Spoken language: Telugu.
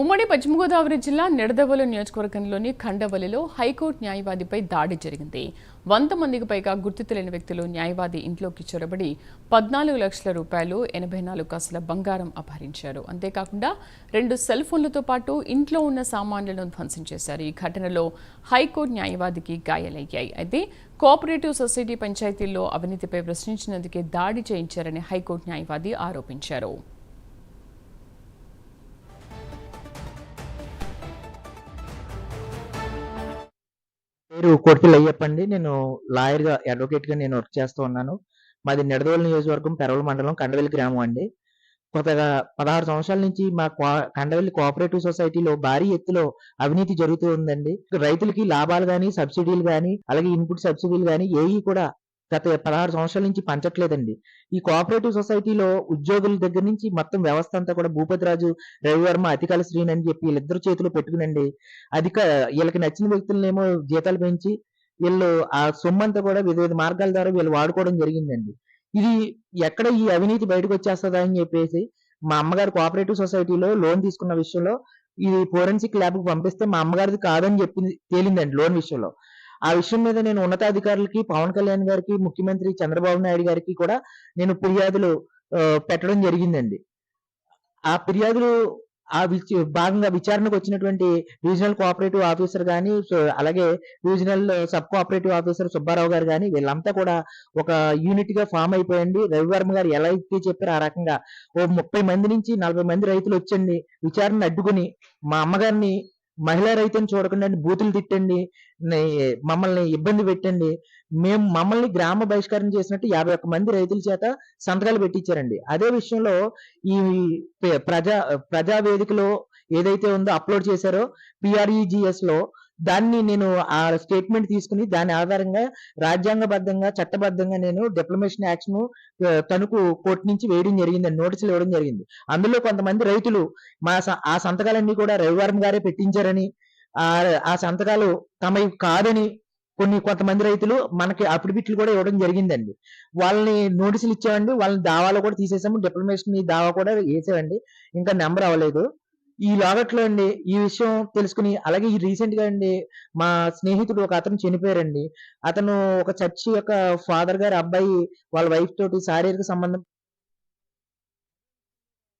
ఉమ్మడి పశ్చిమ గోదావరి జిల్లా నిడదవోలు నియోజకవర్గంలోని ఖండవలిలో హైకోర్టు న్యాయవాదిపై దాడి జరిగింది. వంద మందికి పైగా గుర్తు తెలియని వ్యక్తులు న్యాయవాది ఇంట్లోకి చొరబడి పద్నాలుగు లక్షల రూపాయలు ఎనభై నాలుగు కాసుల బంగారం అపహరించారు. అంతేకాకుండా రెండు సెల్ ఫోన్లతో పాటు ఇంట్లో ఉన్న సామాన్లను ధ్వంసం చేశారు. ఈ ఘటనలో హైకోర్టు న్యాయవాదికి గాయాలయ్యాయి. అయితే కోఆపరేటివ్ సొసైటీ పంచాయతీల్లో అవినీతిపై ప్రశ్నించినందుకే దాడి చేయించారని హైకోర్టు న్యాయవాది ఆరోపించారు. పేరు కోటిపల్లి అయ్యప్పండి నేను లాయర్గా అడ్వకేట్గా నేను వర్క్ చేస్తూ ఉన్నాను. మాది నిడదోలు నియోజకవర్గం పెరవల మండలం కండవెల్లి గ్రామం అండి. కొత్తగా పదహారు సంవత్సరాల నుంచి మా కో- కండవెల్లి కోఆపరేటివ్ సొసైటీలో భారీ ఎత్తులో అవినీతి జరుగుతూ ఉందండి. రైతులకి లాభాలు గాని సబ్సిడీలు గాని అలాగే ఇన్పుట్ సబ్సిడీలు గాని ఏవి కూడా గత పదహారు సంవత్సరాల నుంచి పంచట్లేదండి. ఈ కోఆపరేటివ్ సొసైటీలో ఉద్యోగుల దగ్గర నుంచి మొత్తం వ్యవస్థ అంతా కూడా భూపతిరాజు రవివర్మ అతికాల శ్రీని అని చెప్పి వీళ్ళిద్దరు చేతిలో పెట్టుకునండి. అధిక వీళ్ళకి నచ్చిన వ్యక్తులనేమో జీతాలు పెంచి వీళ్ళు ఆ సొమ్ము అంతా కూడా వివిధ మార్గాల ద్వారా వీళ్ళు వాడుకోవడం జరిగిందండి. ఇది ఎక్కడ ఈ అవినీతి బయటకు వచ్చేస్తుందా అని చెప్పేసి మా అమ్మగారు కోఆపరేటివ్ సొసైటీలో లోన్ తీసుకున్న విషయంలో ఇది ఫోరెన్సిక్ ల్యాబ్కి పంపిస్తే మా అమ్మగారిది కాదని చెప్పింది తేలిందండి లోన్ విషయంలో. ఆ విషయం మీద నేను ఉన్నతాధికారులకి పవన్ కళ్యాణ్ గారికి ముఖ్యమంత్రి చంద్రబాబు నాయుడు గారికి కూడా నేను ఫిర్యాదులు పెట్టడం జరిగిందండి. ఆ ఫిర్యాదులు ఆ విచ- భాగంగా విచారణకు వచ్చినటువంటి రీజనల్ కోఆపరేటివ్ ఆఫీసర్ కానీ అలాగే regional sub cooperative officer Subbarao గారు కానీ వీళ్ళంతా కూడా ఒక యూనిట్గా ఫామ్ అయిపోయండి. రవివర్మ గారు ఎలా అయితే చెప్పారు ఆ రకంగా ఓ ముప్పై మంది నుంచి నలభై మంది రైతులు వచ్చండి. విచారణ అడ్డుకుని మా అమ్మగారిని మహిళా రైతుని చూడకుండా బూతులు తిట్టండి మమ్మల్ని ఇబ్బంది పెట్టండి. మేము మమ్మల్ని గ్రామ బహిష్కరణ చేసినట్టు యాభై ఒక్క మంది రైతుల చేత సంతకాలు పెట్టించారండి అదే విషయంలో ఈ ప్రజా ప్రజా వేదికలో ఏదైతే ఉందో అప్లోడ్ చేశారో పిఆర్ఈజిఎస్లో దాన్ని నేను ఆ స్టేట్మెంట్ తీసుకుని దాని ఆధారంగా రాజ్యాంగబద్ధంగా చట్టబద్ధంగా నేను డిప్లమేషన్ యాక్షన్ తణుకు కోర్టు నుంచి వేయడం జరిగింది నోటీసులు ఇవ్వడం జరిగింది. అందులో కొంతమంది రైతులు మా స- ఆ సంతకాలన్నీ కూడా రవివారం గారే పెట్టించారని ఆ సంతకాలు తమవి కాదని కొన్ని కొంతమంది రైతులు మనకి అఫిడవిట్లు కూడా ఇవ్వడం జరిగిందండి. వాళ్ళని నోటీసులు ఇచ్చామండి వాళ్ళని దావాలో కూడా తీసేసాము డిప్లమేషన్ దావా కూడా వేసామండి. ఇంకా నెంబర్ అవ్వలేదు. ఈ లాగట్లో అండి ఈ విషయం తెలుసుకుని అలాగే ఈ రీసెంట్గా అండి మా స్నేహితుడు ఒక అతను చనిపోయారండి. అతను ఒక చర్చి యొక్క ఫాదర్ గారి అబ్బాయి వాళ్ళ వైఫ్ తోటి శారీరక సంబంధం